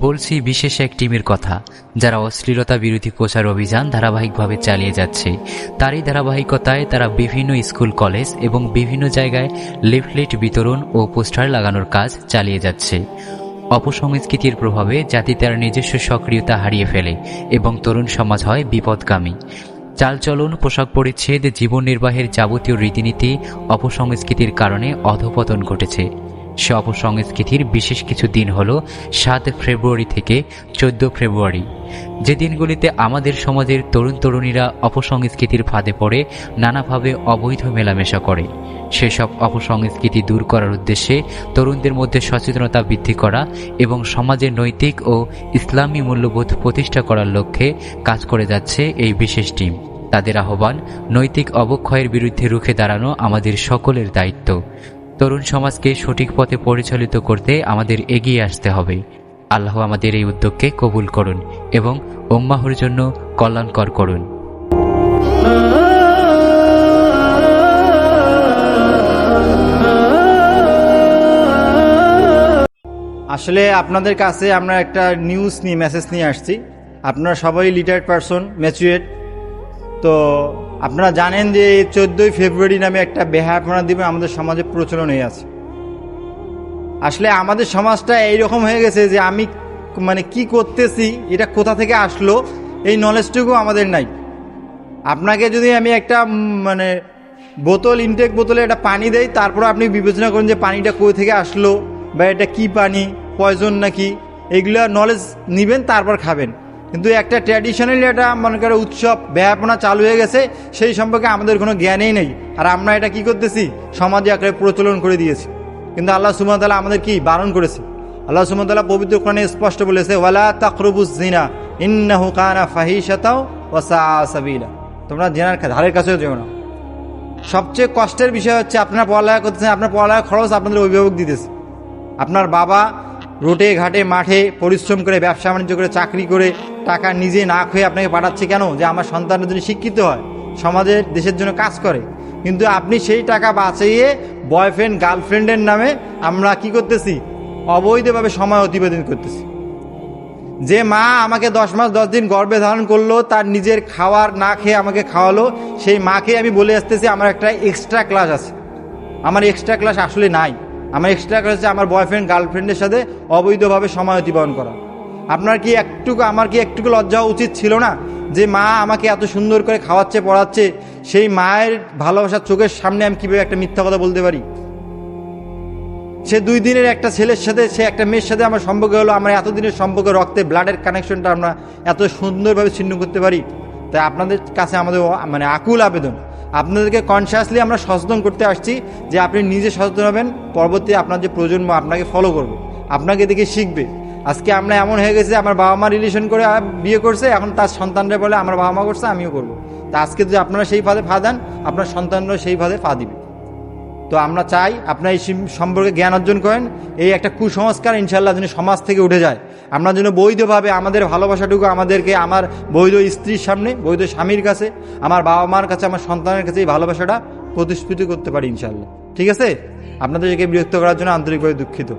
বলছি, বিশেষ এক টিমের কথা। যারা অশ্লীলতা বিরোধী প্রচার অভিযান ধারাবাহিকভাবে চালিয়ে যাচ্ছে, তারই ধারাবাহিকতায় তারা বিভিন্ন স্কুল, কলেজ এবং বিভিন্ন জায়গায় লিফলেট বিতরণ ও পোস্টার লাগানোর কাজ চালিয়ে যাচ্ছে। অপসংস্কৃতির প্রভাবে জাতি তার নিজস্ব সক্রিয়তা হারিয়ে ফেলে এবং তরুণ সমাজ হয় বিপদগামী। চালচলন, পোশাক পরিচ্ছেদ, জীবন নির্বাহের যাবতীয় রীতিনীতি অপসংস্কৃতির কারণে অধপতন ঘটেছে। সে অপসংস্কৃতির বিশেষ কিছু দিন হল সাত ফেব্রুয়ারি থেকে চোদ্দ ফেব্রুয়ারি। যে দিনগুলিতে আমাদের সমাজের তরুণ তরুণীরা অপসংস্কৃতির ফাঁদে পড়ে, নানাভাবে অবৈধ মেলামেশা করে। সেসব অপসংস্কৃতি দূর করার উদ্দেশ্যে তরুণদের মধ্যে সচেতনতা বৃদ্ধি করা এবং সমাজের নৈতিক ও ইসলামী মূল্যবোধ প্রতিষ্ঠা করার লক্ষ্যে কাজ করে যাচ্ছে এই বিশেষ টিম। তাদের আহ্বান, নৈতিক অবক্ষয়ের বিরুদ্ধে রুখে দাঁড়ানো আমাদের সকলের দায়িত্ব। তরুণ সমাজকে সঠিক পথে পরিচালিত করতে আমাদের এগিয়ে আসতে হবে। আল্লাহ আমাদের এই উদ্যোগকে কবুল করুন এবং উম্মাহর জন্য কল্যাণকর করুন। আসলে আপনাদের কাছে আমরা একটা নিউজ নিয়ে মেসেজ নিয়ে আসছি। আপনারা সবাই লিটার্ড পারসন ম্যাচুয়েট তো আপনারা জানেন যে চোদ্দোই ফেব্রুয়ারি নামে একটা বেহায়াপনা দিবে আমাদের সমাজে প্রচলন হয়ে আছে। আসলে আমাদের সমাজটা এইরকম হয়ে গেছে যে আমি মানে কি করতেছি, এটা কোথা থেকে আসলো, এই নলেজটুকু আমাদের নাই। আপনাকে যদি আমি একটা মানে বোতল ইনটেক বোতলে একটা পানি দেই, তারপর আপনি বিবেচনা করুন যে পানিটা কই থেকে আসলো বা এটা কি পানি পয়জন নাকি, এগুলো নলেজ নেবেন, তারপর খাবেন। কিন্তু একটা ট্র্যাডিশনালি একটা, মনে করো, উৎসব ব্যাপনা চালু হয়ে গেছে, সেই সম্পর্কে আমাদের কোনো জ্ঞানেই নেই। আর আমরা এটা কি করতেছি? সমাজে আকারে প্রচলন করে দিয়েছি। কিন্তু আল্লাহ সুমতালা আমাদের কি? বারণ করেছে। আল্লাহ সুমতাল্লাহ পবিত্র কোরআনে স্পষ্ট বলেছে, ওয়ালা তাকরবুজ জিনা ইন্নাহু কানা ফাহিশাতাও ওয়া সাআ সাবিলা। তোমরা জেনার ধারের কাছেও যেও না। সবচেয়ে কষ্টের বিষয় হচ্ছে, আপনারা পড়ালেখা করতেছেন, আপনার পড়ালেখা খরচ আপনাদের অভিভাবক দিতেছে। আপনার বাবা রোটে, ঘাটে, মাঠে পরিশ্রম করে, ব্যবসা বাণিজ্য করে, চাকরি করে টাকা নিজে না খেয়ে আপনাকে পাঠাচ্ছে কেন? যে আমার সন্তানের জন্য শিক্ষিত হয়। সমাজের, দেশের জন্য কাজ করে। কিন্তু আপনি সেই টাকা বাঁচিয়ে বয়ফ্রেন্ড গার্লফ্রেন্ডের নামে আমরা কি করতেছি? অবৈধভাবে সময় অতিবাদন করতেছি। যে মা আমাকে দশ মাস, দশ দিন গর্ভে ধারণ করল, তার নিজের খাওয়ার না খেয়ে আমাকে খাওয়ালো, সেই মাকে আমি বলে আসতেছি, আমার একটা এক্সট্রা ক্লাস আছে। আমার এক্সট্রা ক্লাস আসলে নাই। আমার এক্সট্রা ক্লাস আমার বয়ফ্রেন্ড গার্লফ্রেন্ডের সাথে অবৈধভাবে সময় অতিবাহন করা। আপনার কি একটুকু, আমার কি একটুকু লজ্জা উচিত ছিল না যে মা আমাকে এত সুন্দর করে খাওয়াচ্ছে, পড়াচ্ছে? সেই মায়ের ভালোবাসার চোখের সামনে আমি কীভাবে একটা মিথ্যা কথা বলতে পারি? সে দুই দিনের একটা ছেলের সাথে, সে একটা মেয়ের সাথে আমার সম্পর্ক হলো, আমরা এতদিনের সম্পর্ক, রক্তে ব্লাডের কানেকশনটা আমরা এত সুন্দরভাবে ছিন্ন করতে পারি। তাই আপনাদের কাছে আমাদের মানে আকুল আবেদন। আপনাদেরকে কনসিয়াসলি আমরা সচেতন করতে আসছি যে আপনি নিজে সচেতন হবেন, পরবর্তী আপনার যে প্রজন্ম, আপনাকে ফলো করবে। আপনাকে দেখে শিখবে। আজকে আমরা এমন হয়ে গেছে, আমার বাবা মা রিলেশন করে বিয়ে করছে, এখন তার সন্তানরা বলে, আমার বাবা মা করছে, আমিও করব। তা আজকে যদি আপনারা সেই ফাঁদে ফা দেন, আপনার সন্তানরা সেই ফাঁদে ফা দিবে। তো আমরা চাই আপনার এই সম্পর্কে জ্ঞান অর্জন করেন, এই একটা কুসংস্কার ইনশাল্লাহ যেন সমাজ থেকে উঠে যায়। আমরা যেন বৈধভাবে আমাদের ভালোবাসাটুকু আমাদেরকে, আমার বৈধ স্ত্রীর সামনে, বৈধ স্বামীর কাছে, আমার বাবা মার কাছে, আমার সন্তানের কাছে এই ভালোবাসাটা প্রতিষ্ঠিত করতে পারি ইনশাল্লাহ ঠিক আছে? আপনাদেরকে বিরক্ত করার জন্য আন্তরিকভাবে দুঃখিত।